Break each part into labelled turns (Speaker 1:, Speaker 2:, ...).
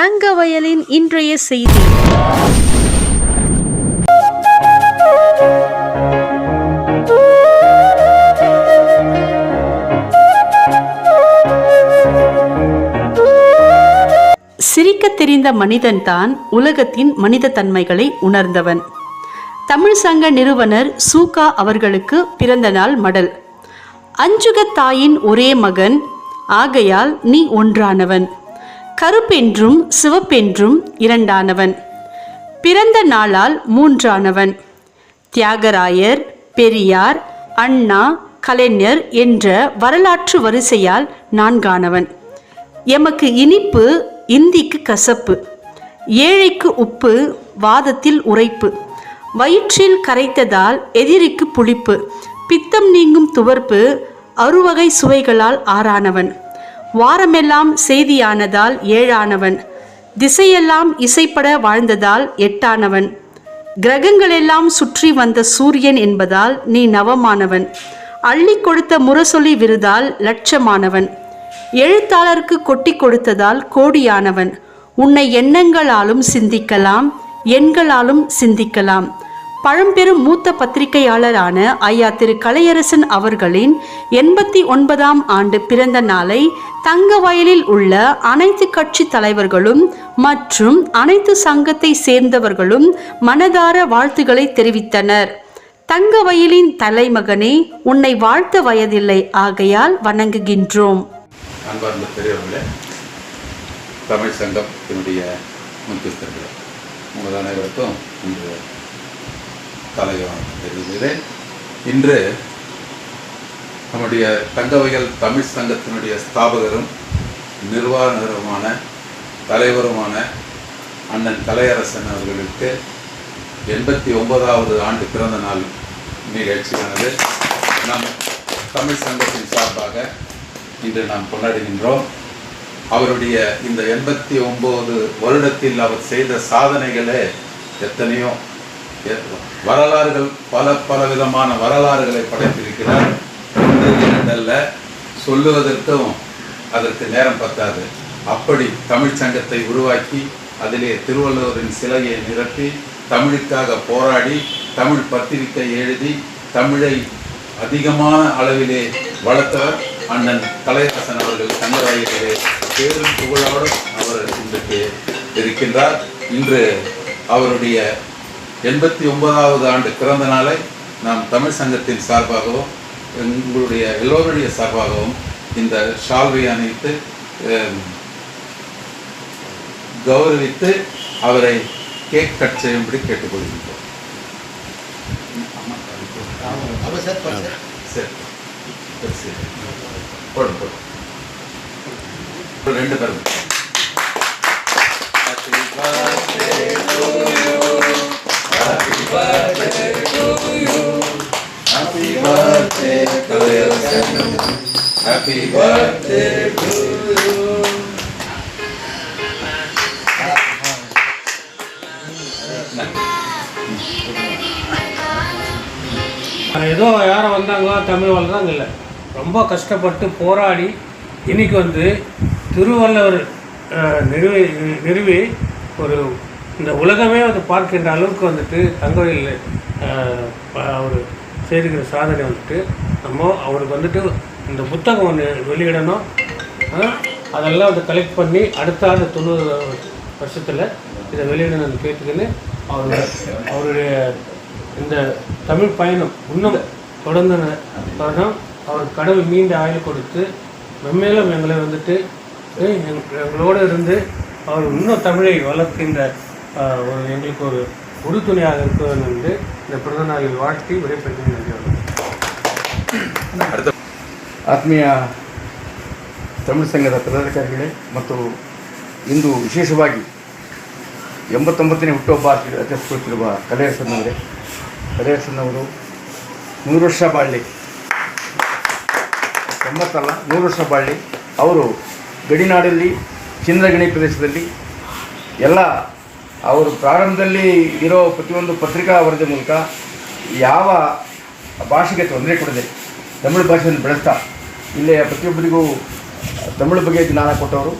Speaker 1: தங்கவயலின் இன்றைய செய்தி. சிரிக்கத் தெரிந்த மனிதன்தான் உலகத்தின் மனித தன்மைகளை உணர்ந்தவன். தமிழ் சங்க நிறுவனர் சூகா அவர்களுக்கு பிறந்த நாள் மடல். அஞ்சுக தாயின் ஒரே மகன் ஆகையால் நீ ஒன்றானவன். கருப்பென்றும் சிவப்பென்றும் இரண்டானவன். பிறந்த நாளால் மூன்றானவன். தியாகராயர் பெரியார் அண்ணா கலைஞர் என்ற வரலாற்று வரிசையால் நான்கானவன். எமக்கு இனிப்பு இந்திக்கு கசப்பு. ஏழைக்கு உப்பு வாதத்தில் உரைப்பு வயிற்றில் கரைத்ததால் எதிரிக்கு புளிப்பு. பித்தம் நீங்கும் துவர்ப்பு அறுவகை சுவைகளால் ஆறானவன். வாரமெல்லாம் செய்தியானதால் ஏழானவன். திசையெல்லாம் இசைப்பட வாழ்ந்ததால் எட்டானவன். கிரகங்களெல்லாம் சுற்றி வந்த சூரியன் என்பதால் நீ நவமானவன். அள்ளி கொடுத்த முரசொலி விருதால் லட்சமானவன். எழுத்தாளருக்கு கொட்டி கொடுத்ததால் கோடியானவன். உன்னை எண்ணங்களாலும் சிந்திக்கலாம் எண்களாலும் சிந்திக்கலாம். பழம்பெரும் மூத்த பத்திரிகையாளரான ஐயா திரு கலையரசன் அவர்களின் எண்பத்தி ஒன்பதாம் ஆண்டு பிறந்த நாளை தங்க வயலில் உள்ள அனைத்து கட்சி தலைவர்களும் மற்றும் அனைத்து சங்கத்தை சேர்ந்தவர்களும் மனதார வாழ்த்துக்களை தெரிவித்தனர். தங்க வயலின் தலைமகனே உன்னை வாழ்த்த வயதில்லை ஆகையால் வணங்குகின்றோம்.
Speaker 2: தமிழ் சங்கம் என்னுடைய சங்கத்தினுடைய உங்கள் அனைவருக்கும் இன்று தலைவன் தெரிவிக்கிறேன் இன்று நம்முடைய தங்கவைகள் தமிழ் சங்கத்தினுடைய ஸ்தாபகரும் நிர்வாகருமான தலைவருமான அண்ணன் கலையரசன் அவர்களுக்கு எண்பத்தி ஒன்பதாவது ஆண்டு பிறந்த நாள் நிகழ்ச்சியானது. நம் தமிழ் சங்கத்தின் சார்பாக இன்று நாம் கொண்டாடுகின்றோம். அவருடைய இந்த எண்பத்தி ஒன்பது வருடத்தில் அவர் செய்த சாதனைகளே எத்தனையோ. வரலாறுகள் பல பல விதமான வரலாறுகளை படைத்திருக்கிறார் ஒன்று இரண்டல்ல சொல்லுவதற்கும் அதற்கு நேரம் பத்தாது. அப்படி தமிழ் சங்கத்தை உருவாக்கி அதிலே திருவள்ளுவரின் சிலையை நிரப்பி தமிழுக்காக போராடி தமிழ் பத்திரிகை எழுதி தமிழை அதிகமான அளவிலே வளர்த்தவர் அண்ணன் கலையரசன் அவர்கள் தங்கராயிலே பேரும் புகழோடு அவர் இன்றைக்கு இருக்கின்றார். இன்று அவருடைய எண்பத்தி ஒன்பதாவது ஆண்டு பிறந்த நாளை நாம் தமிழ் சங்கத்தின் சார்பாகவும் எங்களுடைய எல்லோருடைய சார்பாகவும் இந்த ஷால்வை அணிவித்து கௌரவித்து அவரை கேக் கட் செய்யும்படி கேட்டுக்கொள்கின்றோம். சரி சரி, சரி போடும் போடும் ரெண்டு பேரும். Happy birthday to you.
Speaker 3: ஏதோ யாரும் வந்தாங்களோ தமிழ் வளர்றாங்க இல்லை ரொம்ப கஷ்டப்பட்டு போராடி இன்னைக்கு வந்து திருவள்ளுவர் நிறுவி நிறுவி ஒரு இந்த உலகமே வந்து பார்க்கின்ற அளவுக்கு வந்துட்டு தங்கவேல் அவர் செய்திருக்கிற சாதனை வந்துட்டு நம்ம அவருக்கு வந்துட்டு இந்த புத்தகம் ஒன்று வெளியிடணும். அதெல்லாம் வந்து கலெக்ட் பண்ணி அடுத்த ஆண்டு தொண்ணூறு வருஷத்தில் இதை வெளியிடணும்னு கேட்டுக்கின்னு அவர் அவருடைய இந்த தமிழ் பயணம் இன்னும் தொடர்ந்து தொடரும் அவர் கடவுள் மீண்ட ஆயுள் கொடுத்து மென்மேலும் எங்களை வந்துட்டு எங்களோடு இருந்து அவர் இன்னும் தமிழை வளர்க்கின்ற ஒரு எங்களுக்கு ஒரு உறுதுணையாக இருக்கிறது என்று இந்த பிறந்தநாளில் வாழ்த்தி விடைபெற்று நன்றி
Speaker 2: அடுத்த
Speaker 4: ಆತ್ಮೀಯ ತಮಿಳು ಸಂಘದ ಪದಾಧಿಕಾರಿಗಳೇ ಮತ್ತು ಇಂದು ವಿಶೇಷವಾಗಿ ಎಂಬತ್ತೊಂಬತ್ತನೇ ಹುಟ್ಟುಹಬ್ಬ ಆಚರಿಸಿಕೊಳ್ತಿರುವ ಕಲೆಯರಸನ್ನವರೇ ಕಲೆಯರಸನ್ನವರು ನೂರು ವರ್ಷ ಬಾಳ್ಲಿ ಎಂಬತ್ತಲ್ಲ, ನೂರು ವರ್ಷ ಬಾಳ್ಲಿ ಅವರು ಗಡಿನಾಡಲ್ಲಿ, ಚಂದ್ರಗಣಿ ಪ್ರದೇಶದಲ್ಲಿ ಎಲ್ಲ ಅವರು ಪ್ರಾರಂಭದಲ್ಲಿ ಇರೋ ಪ್ರತಿಯೊಂದು ಪತ್ರಿಕಾ ವರದಿ ಮೂಲಕ ಯಾವ ಭಾಷೆಗೆ ತೊಂದರೆ ಕೊಡದೆ ತಮಿಳು ಭಾಷೆಯನ್ನು ಬೆಳೆಸ್ತಾ ಇಲ್ಲಿಯ ಪ್ರತಿಯೊಬ್ಬರಿಗೂ ತಮಿಳು ಬಗ್ಗೆ ಜ್ಞಾನ ಕೊಟ್ಟವರು.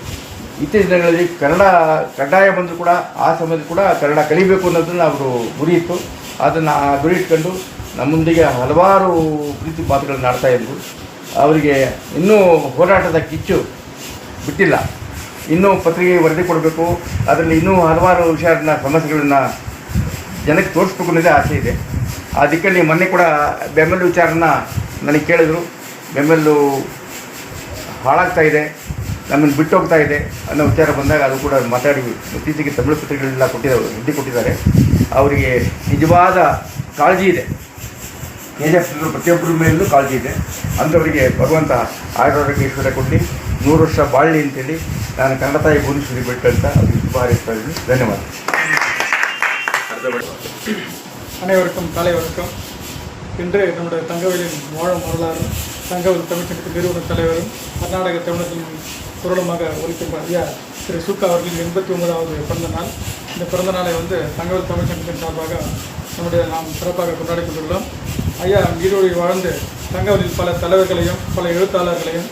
Speaker 4: ಇತ್ತೀಚಿನ ದಿನಗಳಲ್ಲಿ ಕನ್ನಡ ಕಡ್ಡಾಯ ಬಂದರೂ ಕೂಡ, ಆ ಸಮಯದಲ್ಲಿ ಕೂಡ ಕನ್ನಡ ಕಲಿಬೇಕು ಅನ್ನೋದನ್ನು ಅವರು ಗುರಿ ಇತ್ತು ಅದನ್ನು ಆ ಗುರಿ ಇಟ್ಕೊಂಡು ನಮ್ಮೊಂದಿಗೆ ಹಲವಾರು ಪ್ರೀತಿ ಮಾತುಗಳನ್ನು ಆಡ್ತಾ ಇದ್ದರು ಅವರಿಗೆ ಇನ್ನೂ ಹೋರಾಟದ ಕಿಚ್ಚು ಬಿಟ್ಟಿಲ್ಲ. ಇನ್ನೂ ಪತ್ರಿಕೆ ವರದಿ ಕೊಡಬೇಕು. ಅದರಲ್ಲಿ ಇನ್ನೂ ಹಲವಾರು ವಿಷಯಗಳನ್ನ, ಸಮಸ್ಯೆಗಳನ್ನು ಜನಕ್ಕೆ ತೋರಿಸ್ಬೇಕು ಅನ್ನೋದೇ ಆಸೆ ಇದೆ. ಆ ದಿಕ್ಕಲ್ಲಿ ಮೊನ್ನೆ ಕೂಡ ಬೆಂಬಲ ವಿಚಾರನ ನನಗೆ ಕೇಳಿದ್ರು. ಬೆಂಬಲು ಹಾಳಾಗ್ತಾ ಇದೆ ನಮ್ಮನ್ನು ಬಿಟ್ಟು ಹೋಗ್ತಾ ಇದೆ ಅನ್ನೋ ವಿಚಾರ ಬಂದಾಗ ಅದು ಕೂಡ ಮಾತಾಡಿ ಇತ್ತೀಚೆಗೆ ತಮಿಳು ಪತ್ರಿಕೆಗಳೆಲ್ಲ ಕೊಟ್ಟಿದ್ದಾರೆ ಸುದ್ದಿ ಕೊಟ್ಟಿದ್ದಾರೆ ಅವರಿಗೆ ನಿಜವಾದ ಕಾಳಜಿ ಇದೆ ತೇಜಸ್ವಿಗಳು ಪ್ರತಿಯೊಬ್ಬರ ಮೇಲೂ ಕಾಳಜಿ ಇದೆ ಅಂಥವರಿಗೆ ಭಗವಂತ ಆರೋಗ್ಯ ಈಶ್ವರ ಕೊಟ್ಟು ನೂರು ವರ್ಷ ಬಾಳ್ಲಿ ಅಂತೇಳಿ ನಾನು ಕನ್ನಡ ತಾಯಿ ಭುವನೇಶ್ವರಿ ಬೆಟ್ಟ ಅಂತ ಅವ್ರಿಗೆ ಶುಭ ಹಾರೈಸ್ತಾ ಇದ್ದೀನಿ ಧನ್ಯವಾದ
Speaker 5: அனைவருக்கும் காலை வணக்கம் இன்று நம்முடைய தங்கவேலின் வாழும் வரலாறு தங்கவேல் தமிழ்ச்சங்கத்தின் நிறுவன தலைவரும் கர்நாடக தமிழகத்தின் குரலுமாக ஒழிக்கும் ஐயா திரு சுக்கா அவர்களின் எண்பத்தி ஒன்பதாவது பிறந்த நாள். இந்த பிறந்த நாளை வந்து தங்கவேல் தமிழ்ச்சங்கத்தின் சார்பாக நம்முடைய நாம் சிறப்பாக கொண்டாடி கொண்டுள்ளோம். ஐயா ஈரோடு வாழ்ந்து தங்கவேலில் பல தலைவர்களையும் பல எழுத்தாளர்களையும்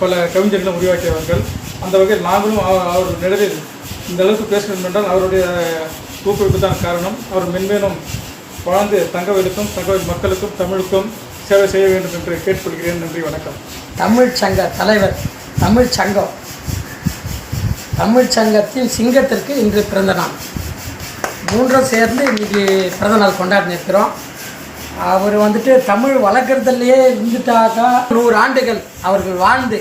Speaker 5: பல கவிஞர்களும் உருவாக்கியவர்கள். அந்த வகையில் நாங்களும் அவ- அவர் நிழலில் இந்த அளவுக்கு பேச வேண்டும் என்றால் அவருடைய ஊக்குவிப்பு தான் காரணம். அவர் மென்மேலும் வாழ்ந்து தங்கவலுக்கும் தங்கவேல் மக்களுக்கும் தமிழுக்கும் சேவை செய்ய வேண்டும் என்று கேட்டுக்கொள்கிறேன். நன்றி வணக்கம்.
Speaker 6: தமிழ் சங்க தலைவர் தமிழ் சங்கம். தமிழ் சங்கத்தின் சிங்கத்திற்கு இன்று பிறந்த நாள். மூன்றும் சேர்ந்து இன்றைக்கு பிறந்த நாள் கொண்டாடி அவர் வந்துட்டு தமிழ் வளர்க்குறதுலையே இருந்துட்டாக்கா நூறு ஆண்டுகள் அவர்கள் வாழ்ந்து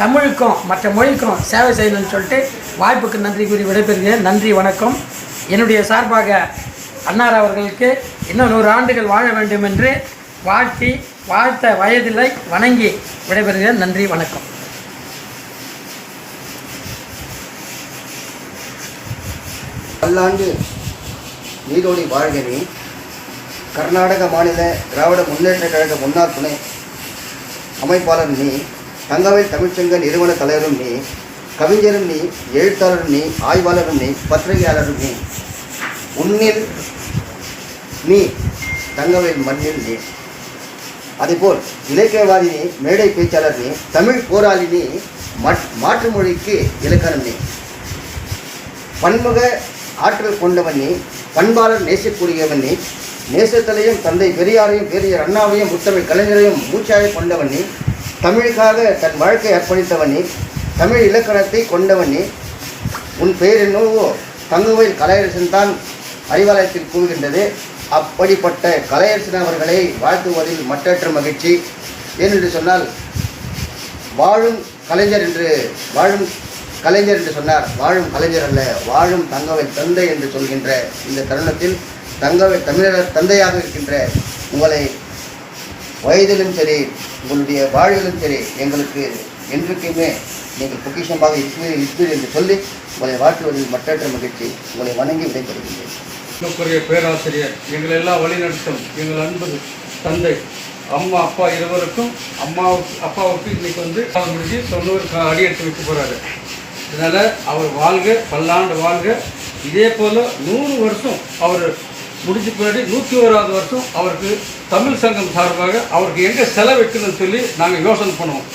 Speaker 6: தமிழுக்கும் மற்ற மொழிக்கும் சேவை செய்யணும்னு சொல்லிட்டு வாய்ப்புக்கு நன்றி கூறி விடைபெறுகிறேன். நன்றி வணக்கம். என்னுடைய சார்பாக அன்னார் அவர்களுக்கு இன்னும் நூறு ஆண்டுகள் வாழ வேண்டும் என்று வாழ்த்தி வாழ்த்த வயதில்லை வணங்கி விடைபெறுகிறேன். நன்றி வணக்கம்.
Speaker 7: பல்லாண்டு நீரோடி வாழ்கனி கர்நாடக மாநில திராவிட முன்னேற்ற கழக முன்னாள் துணை அமைப்பாளர் நீ தங்கவை தமிழ்ச்சங்க நிறுவன தலைவரும் நீ கவிஞரும் நீ எழுத்தாளரும் நீ ஆய்வாளரும் நீ பத்திரிகையாளரும் நீ. உன்னில் நீ தங்கவை மண்ணில் நீ. அதேபோல் இலக்கியவாதினி மேடை பேச்சாளர் நீ தமிழ் போராளினி மாற்று மொழிக்கு இலக்கணம் நீ. பன்முக ஆற்றல் கொண்டவன் நீ பண்பாளர் நேசக்கூடியவன் நீ நேசத்திலையும் தந்தை பெரியாரையும் பெரியார் அண்ணாவையும் முத்தமிழ் கலைஞரையும் மூச்சாக கொண்டவன் நீ தமிழுக்காக தன் வாழ்க்கை அர்ப்பணித்தவன் நீ தமிழ் இலக்கணத்தை கொண்டவன் நீ. உன் பெயர் என்னவோ தங்குவையில் கலையரசன் தான் அறிவாலயத்தில் கூறுகின்றது. அப்படிப்பட்ட கலையரசன் அவர்களை வாழ்த்துவதில் மற்றற்ற மகிழ்ச்சி. ஏனென்று சொன்னால் வாழும் கலைஞர் என்று வாழும் கலைஞர் என்று சொன்னார். வாழும் கலைஞர் அல்ல வாழும் தங்கவை தந்தை என்று சொல்கின்ற இந்த தருணத்தில் தங்கவை தமிழர் தந்தையாக இருக்கின்ற உங்களை வயதிலும் சரி உங்களுடைய வாழ்விலும் சரி எங்களுக்கு என்றைக்குமே நீங்கள் பொக்கிஷமாக இருப்பீர் என்று சொல்லி உங்களை வாழ்த்துவதில் மற்றற்ற மகிழ்ச்சி. உங்களை வணங்கி விடைபெறுகின்றேன்.
Speaker 3: மிகப்பெரிய பேராசிரியர் எங்களை எல்லாம் வழிநடத்தும் எங்கள் அன்பு தந்தை அம்மா அப்பா இருவருக்கும் அம்மாவுக்கு அப்பாவுக்கு இன்னைக்கு வந்து அவர் முடிஞ்சு தொண்ணூறு அடி எடுத்து வைக்க போகிறாரு அதனால் அவர் வாழ்க பல்லாண்டு வாழ்க. இதே போல் நூறு வருஷம் அவர் முடிஞ்ச பின்னாடி நூற்றி ஓராவது வருஷம் அவருக்கு தமிழ் சங்கம் சார்பாக அவருக்கு எங்கே செலவைக்கணும்னு சொல்லி நாங்கள் யோசனை பண்ணுவோம்.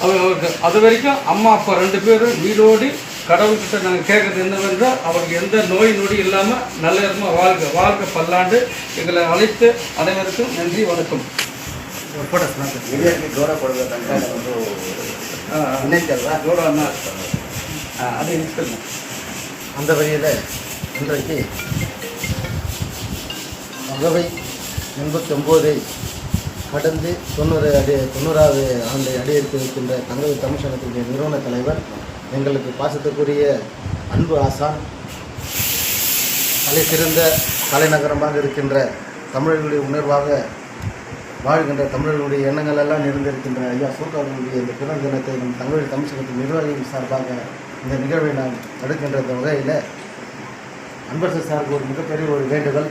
Speaker 3: அவர் அவருக்கு அது வரைக்கும் அம்மா அப்பா ரெண்டு பேரும் வீடோடி கடவுள்கிட்ட நாங்கள் கேட்குறது என்னவென்றால் அவருக்கு எந்த நோய் நொடி இல்லாமல் நல்ல விதமாக வாழ்க வாழ்க பல்லாண்டு. எங்களை அழைத்து அனைவருக்கும் நன்றி வணக்கம்.
Speaker 7: அந்த வகையில் இன்றைக்கு மகவை எண்பத்தி ஒம்போதை கடந்து தொண்ணூறு அடி தொண்ணூறாவது ஆண்டை அடியெடுத்து வைக்கின்ற தங்கவை தமிழ்ச்சங்கத்தினுடைய நிறுவன தலைவர் எங்களுக்கு பாசத்துக்குரிய அன்பு ஆசான் தலை சிறந்த தலைநகரமாக இருக்கின்ற தமிழர்களுடைய உணர்வாக வாழ்கின்ற தமிழர்களுடைய எண்ணங்கள் எல்லாம் நிறைந்திருக்கின்ற ஐயா சூர்காவர்களுடைய இந்த பிறந்த தினத்தை நம் தமிழ் சங்கத்தின் நிர்வாகிகள் சார்பாக இந்த நிகழ்வை நாம் தடுக்கின்ற இந்த வகையில் அன்பரசு சாருக்கு ஒரு மிகப்பெரிய ஒரு வேண்டுதல்